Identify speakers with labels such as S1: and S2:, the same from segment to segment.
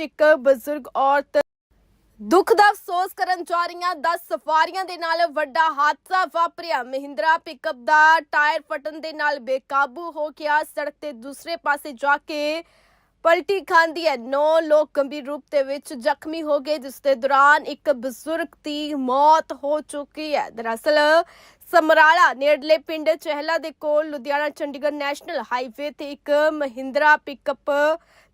S1: ਇੱਕ ਬਜ਼ੁਰਗ, ਔਰਤ ਦੁੱਖ ਦਾ ਅਫਸੋਸ ਕਰਨ ਜਾ ਰਹੀਆਂ 10 ਸਫਾਰੀਆਂ ਦੇ ਨਾਲ ਵੱਡਾ ਹਾਦਸਾ ਵਾਪਰਿਆ। ਮਹਿੰਦਰਾ ਪਿਕਅਪ ਦਾ ਟਾਇਰ ਫਟਣ ਦੇ ਨਾਲ ਬੇਕਾਬੂ ਹੋ ਗਿਆ। ਸੜਕ ਤੇ ਦੂਸਰੇ ਪਾਸੇ ਜਾ ਕੇ ਪਲਟੀ ਖਾਂਦੀ ਹੈ। ਨੌ ਲੋਕ ਗੰਭੀਰ ਰੂਪ ਦੇ ਵਿੱਚ ਜ਼ਖਮੀ ਹੋ ਗਏ, ਜਿਸ ਦੇ ਦੌਰਾਨ ਇੱਕ ਬਜ਼ੁਰਗ ਦੀ ਮੌਤ ਹੋ ਚੁੱਕੀ ਹੈ। ਦਰਅਸਲ, ਸਮਰਾਲਾ ਨੇੜਲੇ ਪਿੰਡ ਚਹਿਲਾ ਦੇ ਕੋਲ ਲੁਧਿਆਣਾ ਚੰਡੀਗੜ੍ਹ ਨੈਸ਼ਨਲ ਹਾਈਵੇ ਤੇ ਇੱਕ ਮਹਿੰਦਰਾ ਪਿਕਅਪ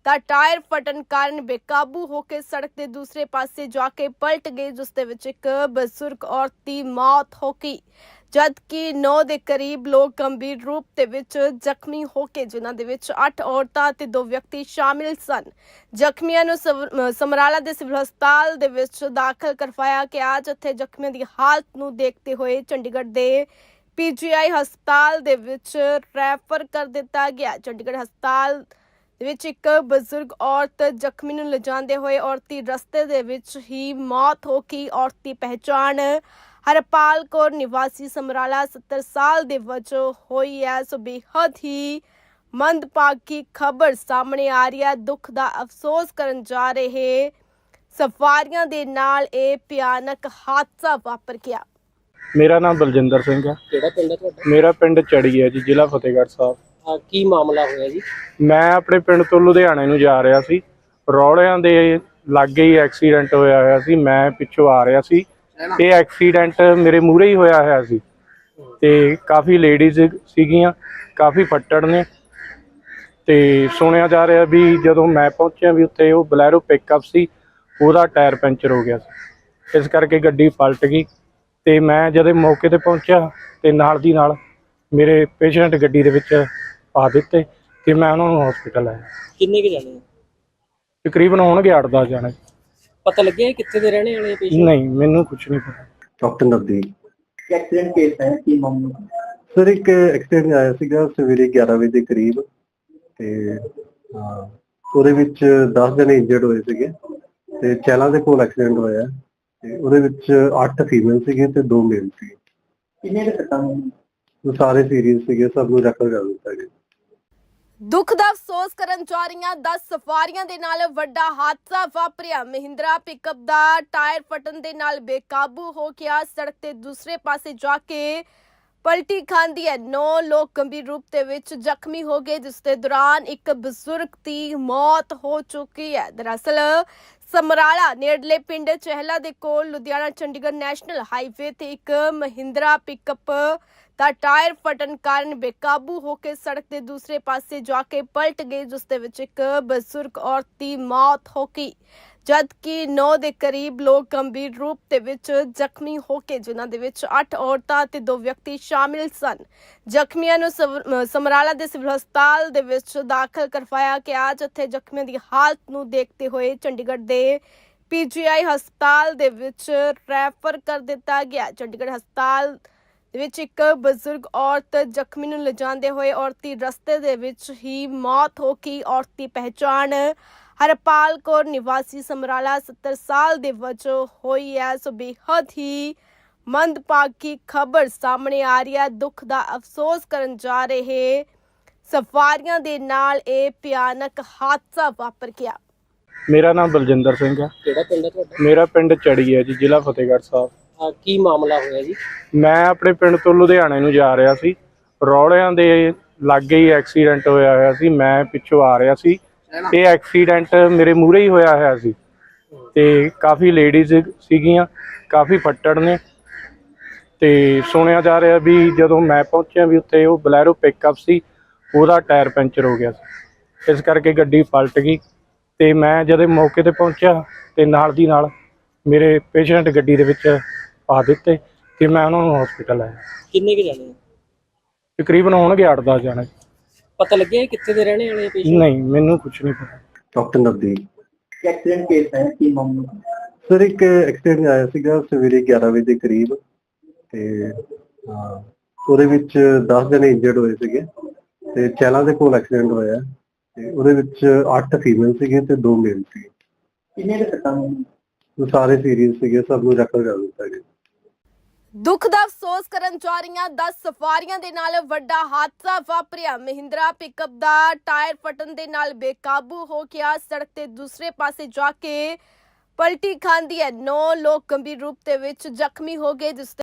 S1: ਦਾ ਟਾਇਰ ਫਟਣ ਕਾਰਨ ਬੇਕਾਬੂ ਹੋ ਕੇ ਸੜਕ ਦੇ ਦੂਸਰੇ ਪਾਸੇ ਜਾ ਕੇ ਪਲਟ ਗਈ, ਜਿਸ ਦੇ ਵਿੱਚ ਇੱਕ ਬਜ਼ੁਰਗ ਔਰਤ ਦੀ ਮੌਤ ਹੋ ਗਈ। ਜਦਕਿ 9 ਦੇ ਕਰੀਬ ਲੋਕ ਗੰਭੀਰ ਰੂਪ ਦੇ ਵਿੱਚ ਜ਼ਖਮੀ ਹੋ ਕੇ ਜਿਨ੍ਹਾਂ ਦੇ ਵਿੱਚ 8 ਔਰਤਾਂ ਤੇ 2 ਵਿਅਕਤੀ ਸ਼ਾਮਿਲ ਸਨ। ਜ਼ਖਮੀਆਂ ਨੂੰ ਸਮਰਾਲਾ ਦੇ ਸਿਵਲ ਹਸਪਤਾਲ ਦੇ ਵਿੱਚ ਦਾਖਲ ਕਰਵਾਇਆ ਗਿਆ, ਜਿੱਥੇ ਜ਼ਖਮੀਆਂ ਦੀ ਹਾਲਤ ਨੂੰ ਦੇਖਦੇ ਹੋਏ ਚੰਡੀਗੜ੍ਹ ਦੇ ਪੀਜੀਆਈ ਹਸਪਤਾਲ ਦੇ ਵਿੱਚ ਰੈਫਰ ਕਰ ਦਿੱਤਾ ਗਿਆ। ਚੰਡੀਗੜ੍ਹ ਹਸਪਤਾਲ ਦੇ ਵਿੱਚ ਇੱਕ ਬਜ਼ੁਰਗ ਔਰਤ ਜ਼ਖਮੀ ਨੂੰ ਲਿਜਾਂਦੇ ਹੋਏ ਔਰਤੀ ਰਸਤੇ ਦੇ ਵਿੱਚ ਹੀ ਮੌਤ ਹੋ ਗਈ ਔਰਤ ਦੀ ਪਹਿਚਾਣ ਹਰਪਾਲ ਕੌਰ ਨਿਵਾਸੀ ਸਮਰਾਲਾ 70 ਸਾਲ ਦੇ ਵਜੋਂ ਹੋਈ ਹੈ ਸੋ ਬੇਹੱਦ ਹੀ ਮੰਦਭਾਗੀ ਖਬਰ ਸਾਹਮਣੇ ਆ ਰਹੀ ਹੈ ਦੁੱਖ ਦਾ ਅਫਸੋਸ ਕਰਨ ਜਾ ਰਹੇ ਸਫਾਰੀਆਂ ਦੇ ਨਾਲ ਇਹ ਭਿਆਨਕ ਹਾਦਸਾ ਵਾਪਰ ਗਿਆ।
S2: ਮੇਰਾ ਨਾਮ ਬਲਜਿੰਦਰ ਸਿੰਘ ਹੈ
S3: ਕਿਹੜਾ ਪਿੰਡ ਹੈ ਤੁਹਾਡਾ?
S2: ਮੇਰਾ ਪਿੰਡ ਚੜੀ ਹੈ ਜੀ ਜ਼ਿਲ੍ਹਾ ਫਤਿਹਗੜ੍ਹ ਸਾਹਿਬ।
S3: ਆਹ ਕੀ ਮਾਮਲਾ ਹੋਇਆ ਜੀ?
S2: ਮੈਂ ਆਪਣੇ ਪਿੰਡ ਤੋਂ ਲੁਧਿਆਣੇ ਨੂੰ ਜਾ ਰਿਹਾ ਸੀ। ਰੌਲਿਆਂ ਦੇ ਲਾਗੇ ਹੀ ਐਕਸੀਡੈਂਟ ਹੋਇਆ ਹੋਇਆ ਸੀ। ਮੈਂ ਪਿੱਛੋਂ ਆ ਰਿਹਾ ਸੀ। ਇਹ ਐਕਸੀਡੈਂਟ ਮੇਰੇ ਮੂਹਰੇ ਹੀ ਹੋਇਆ ਹੋਇਆ ਸੀ। ਤੇ ਕਾਫੀ ਲੇਡੀਜ਼ ਸੀਗੀਆਂ ਕਾਫੀ ਫੱਟੜ ਨੇ। ਤੇ ਸੁਣਿਆ ਜਾ ਰਿਹਾ ਵੀ ਜਦੋਂ ਮੈਂ ਪਹੁੰਚਿਆ ਵੀ ਉੱਥੇ ਉਹ ਬਲੈਰੋ ਪਿਕਅਪ ਸੀ ਉਹਦਾ ਟਾਇਰ ਪੈਂਚਰ ਹੋ ਗਿਆ ਸੀ। ਇਸ ਕਰਕੇ ਗੱਡੀ ਪਲਟ ਗਈ ਤੇ ਮੈਂ ਜਦੋਂ ਮੌਕੇ ਤੇ ਪਹੁੰਚਿਆ ਤੇ ਨਾਲ ਦੀ ਨਾਲ ਮੇਰੇ ਪੇਸ਼ੈਂਟ ਗੱਡੀ ਦੇ ਵਿੱਚ ਪਾ ਦਿੱਤੇ ਤੇ ਮੈਂ ਉਹਨਾਂ ਨੂੰ ਹਸਪੀਟਲ ਆਇਆ।
S3: ਕਿੰਨੇ ਕੁ ਜਾਣੇ?
S2: ਤਕਰੀਬਨ ਹੋਣਗੇ 8-10 ਜਾਣੇ।
S3: ਪਤਾ ਲੱਗਿਆ ਇਹ ਕਿੱਥੇ ਦੇ ਰਹਿਣੇ ਵਾਲੇ ਪੇਸ਼ੈਂਟ?
S2: ਨਹੀਂ ਮੈਨੂੰ ਕੁਝ ਨਹੀਂ ਪਤਾ।
S4: ਡਾਕਟਰ ਨਵਦੀਪ।
S5: ਐਕਸੀਡੈਂਟ ਕੇਸ ਹੈ ਕੀ ਮਾਮਲਾ
S4: ਸਰ ਇੱਕ ਐਕਸੀਡੈਂਟ ਆਇਆ ਸੀਗਾ ਸਵੇਰੇ 11 ਵਜੇ ਦੇ ਕਰੀਬ ਤੇ ਹਾਂ, ਉਹਦੇ ਵਿੱਚ 10 ਜਣੇ ਇੰਜਰਡ ਹੋਏ ਸੀਗੇ ਤੇ ਚੈਲਾ ਦੇ ਕੋਲ ਐਕਸੀਡੈਂਟ ਹੋਇਆ ਤੇ ਉਹਦੇ ਵਿੱਚ 8 ਫੀਮੇਲ ਸੀਗੇ ਤੇ 2 ਮੇਲ ਸੀਗੇ।
S5: ਕਿੰਨੇ ਦੇ ਸੱਟਾਂ ਹੋਈਆਂ?
S4: ਉਹ ਸਾਰੇ ਸੀਰੀਅਸ ਸੀਗੇ ਸਭ ਨੂੰ ਰੈਫਰ ਕਰ ਦਿੱਤਾ ਗਿਆ।
S1: ਦੁੱਖ ਦਾ ਅਫਸੋਸ ਕਰਨ ਜਾ ਰਹੀਆਂ 10 ਸਫਾਰੀਆਂ ਦੇ ਨਾਲ ਵੱਡਾ ਹਾਦਸਾ ਵਾਪਰਿਆ। ਮਹਿੰਦਰਾ ਪਿਕਅਪ ਦਾ ਟਾਇਰ ਫਟਣ ਦੇ ਨਾਲ ਬੇਕਾਬੂ ਹੋ ਗਿਆ। ਸੜਕ ਤੇ ਦੂਸਰੇ ਪਾਸੇ ਜਾ ਕੇ ਪਲਟੀ ਖਾਂਦੀ ਹੈ। ਨੌ ਲੋਕ ਗੰਭੀਰ ਰੂਪ ਦੇ ਵਿੱਚ ਜ਼ਖਮੀ ਹੋ ਗਏ, ਜਿਸ ਦੇ ਦੌਰਾਨ ਇੱਕ ਬਜ਼ੁਰਗ ਦੀ ਮੌਤ ਹੋ ਚੁੱਕੀ ਹੈ। ਦਰਅਸਲ, ਸਮਰਾਲਾ ਨੇੜਲੇ ਪਿੰਡ ਚਹਿਲਾ ਦੇ ਕੋਲ ਲੁਧਿਆਣਾ ਚੰਡੀਗੜ੍ਹ ਨੈਸ਼ਨਲ ਹਾਈਵੇ ਤੇ ਇੱਕ ਮਹਿੰਦਰਾ ਪਿਕਅਪ ਦਾ ਟਾਇਰ ਫਟਣ ਕਾਰਨ ਬੇਕਾਬੂ ਹੋ ਕੇ ਸੜਕ ਦੇ ਦੂਸਰੇ ਪਾਸੇ ਜਾ ਕੇ ਪਲਟ ਗਈ, ਜਿਸ ਦੇ ਵਿੱਚ ਇੱਕ ਬਜ਼ੁਰਗ ਔਰਤ ਦੀ ਮੌਤ ਹੋ ਗਈ। ਜਦਕਿ 9 ਦੇ ਕਰੀਬ ਲੋਕ ਗੰਭੀਰ ਰੂਪ ਦੇ ਵਿੱਚ ਜ਼ਖਮੀ ਹੋ ਕੇ ਜਿਨ੍ਹਾਂ ਦੇ ਵਿੱਚ 8 ਔਰਤਾਂ ਤੇ 2 ਵਿਅਕਤੀ ਸ਼ਾਮਿਲ ਸਨ। ਜ਼ਖਮੀਆਂ ਨੂੰ ਸਮਰਾਲਾ ਦੇ ਸਿਵਲ ਹਸਪਤਾਲ ਦੇ ਵਿੱਚ ਦਾਖਲ ਕਰਵਾਇਆ ਗਿਆ, ਜਿੱਥੇ ਜ਼ਖਮੀਆਂ ਦੀ ਹਾਲਤ ਨੂੰ ਦੇਖਦੇ ਹੋਏ ਚੰਡੀਗੜ੍ਹ ਦੇ ਪੀਜੀਆਈ ਹਸਪਤਾਲ ਦੇ ਵਿੱਚ ਰੈਫਰ ਕਰ ਦਿੱਤਾ ਗਿਆ। ਚੰਡੀਗੜ੍ਹ ਹਸਪਤਾਲ ਦੇ ਵਿੱਚ ਇੱਕ ਬਜ਼ੁਰਗ ਔਰਤ ਜ਼ਖਮੀ ਨੂੰ ਲਿਜਾਂਦੇ ਹੋਏ ਔਰਤੀ ਰਸਤੇ ਦੇ ਵਿੱਚ ਹੀ ਮੌਤ ਹੋ ਗਈ ਔਰਤ ਦੀ ਪਹਿਚਾਣ ਹਰਪਾਲ ਕੌਰ ਨਿਵਾਸੀ ਸਮਰਾਲਾ 70 ਸਾਲ ਦੇ ਵਜੋਂ ਹੋਈ ਹੈ। ਸੋ ਬੇਹੱਦ ਹੀ ਮੰਦਭਾਗੀ ਖਬਰ ਸਾਹਮਣੇ ਆ ਰਹੀ ਹੈ। ਦੁੱਖ ਦਾ ਅਫਸੋਸ ਕਰਨ ਜਾ ਰਹੇ ਸਫਾਰੀਆਂ ਦੇ ਨਾਲ ਇਹ ਭਿਆਨਕ ਹਾਦਸਾ ਵਾਪਰ ਗਿਆ।
S2: ਮੇਰਾ ਨਾਮ ਬਲਜਿੰਦਰ ਸਿੰਘ ਹੈ।
S3: ਕਿਹੜਾ ਪਿੰਡ ਹੈ ਤੁਹਾਡਾ?
S2: ਮੇਰਾ ਪਿੰਡ ਚੜੀ ਹੈ ਜੀ ਜ਼ਿਲ੍ਹਾ ਫਤਿਹਗੜ੍ਹ ਸਾਹਿਬ।
S3: ਆਹ ਕੀ ਮਾਮਲਾ ਹੋਇਆ ਜੀ?
S2: ਮੈਂ ਆਪਣੇ ਪਿੰਡ ਤੋਂ ਲੁਧਿਆਣੇ ਨੂੰ ਜਾ ਰਿਹਾ ਸੀ। ਰੌਲਿਆਂ ਦੇ ਲਾਗੇ ਹੀ ਐਕਸੀਡੈਂਟ ਹੋਇਆ ਹੋਇਆ ਸੀ। ਮੈਂ ਪਿੱਛੋਂ ਆ ਰਿਹਾ ਸੀ। ਇਹ ਐਕਸੀਡੈਂਟ ਮੇਰੇ ਮੂਹਰੇ ਹੀ ਹੋਇਆ ਹੋਇਆ ਸੀ। ਤੇ ਕਾਫੀ ਲੇਡੀਜ਼ ਸੀਗੀਆਂ ਕਾਫੀ ਫੱਟੜ ਨੇ। ਤੇ ਸੁਣਿਆ ਜਾ ਰਿਹਾ ਵੀ ਜਦੋਂ ਮੈਂ ਪਹੁੰਚਿਆ ਵੀ ਉੱਥੇ ਉਹ ਬਲੈਰੋ ਪਿਕਅਪ ਸੀ ਉਹਦਾ ਟਾਇਰ ਪੈਂਚਰ ਹੋ ਗਿਆ ਸੀ। ਇਸ ਕਰਕੇ ਗੱਡੀ ਪਲਟ ਗਈ ਤੇ ਮੈਂ ਜਦੋਂ ਮੌਕੇ ਤੇ ਪਹੁੰਚਿਆ ਤੇ ਨਾਲ ਦੀ ਨਾਲ ਮੇਰੇ ਪੇਸ਼ੈਂਟ ਗੱਡੀ ਦੇ ਵਿੱਚ ਪਾ ਦਿੱਤੇ ਤੇ ਮੈਂ ਉਹਨਾਂ ਨੂੰ ਹਸਪੀਟਲ ਆਇਆ।
S3: ਕਿੰਨੇ ਕੁ ਜਾਣੇ?
S2: ਤਕਰੀਬਨ ਹੋਣਗੇ 8-10 ਜਾਣੇ।
S3: ਪਤਾ ਲੱਗਿਆ ਇਹ ਕਿੱਥੇ ਦੇ ਰਹਿਣੇ ਵਾਲੇ ਪੇਸ਼ੈਂਟ
S2: ਨਹੀਂ ਮੈਨੂੰ ਕੁਝ ਨਹੀਂ ਪਤਾ।
S4: ਡਾਕਟਰ ਨਵਦੀਪ।
S5: ਐਕਸੀਡੈਂਟ ਕੇਸ ਹੈ ਕੀ ਮਾਮਲਾ?
S4: ਸਰ ਇੱਕ ਐਕਸੀਡੈਂਟ ਆਇਆ ਸੀਗਾ ਸਵੇਰੇ 11 ਵਜੇ ਦੇ ਕਰੀਬ ਤੇ ਹਾਂ, ਉਹਦੇ ਵਿੱਚ 10 ਜਣੇ ਇੰਜਰਡ ਹੋਏ ਸੀਗੇ ਤੇ ਚੈਲਾ ਦੇ ਕੋਲ ਐਕਸੀਡੈਂਟ ਹੋਇਆ ਤੇ ਉਹਦੇ ਵਿੱਚ 8 ਫੀਮੇਲ ਸੀਗੇ ਤੇ 2 ਮੇਲ ਸੀਗੇ।
S5: ਕਿੰਨੇ ਦੇ ਹੋਈਆਂ?
S4: ਉਹ ਸਾਰੇ ਸੀਰੀਅਸ ਸੀਗੇ ਸਭ ਨੂੰ ਰੈਫਰ ਕਰ ਦਿੱਤਾ ਗਿਆ।
S1: ਦੁੱਖ ਦਾ ਅਫਸੋਸ ਕਰਨ ਜਾ ਰਹੀਆਂ 10 ਸਫਾਰੀਆਂ ਦੇ ਨਾਲ ਵੱਡਾ ਹਾਦਸਾ ਵਾਪਰਿਆ। ਮਹਿੰਦਰਾ ਪਿਕਅਪ ਦਾ ਟਾਇਰ ਫਟਣ ਦੇ ਨਾਲ ਬੇਕਾਬੂ ਹੋ ਗਿਆ। ਸੜਕ ਤੇ ਦੂਸਰੇ ਪਾਸੇ ਜਾ ਕੇ ਪਲਟੀ ਖਾਂਦੀ ਹੈ। ਨੌ ਲੋਕ ਗੰਭੀਰ ਰੂਪ ਦੇ ਵਿੱਚ ਜ਼ਖਮੀ ਹੋ ਗਏ, ਜਿਸ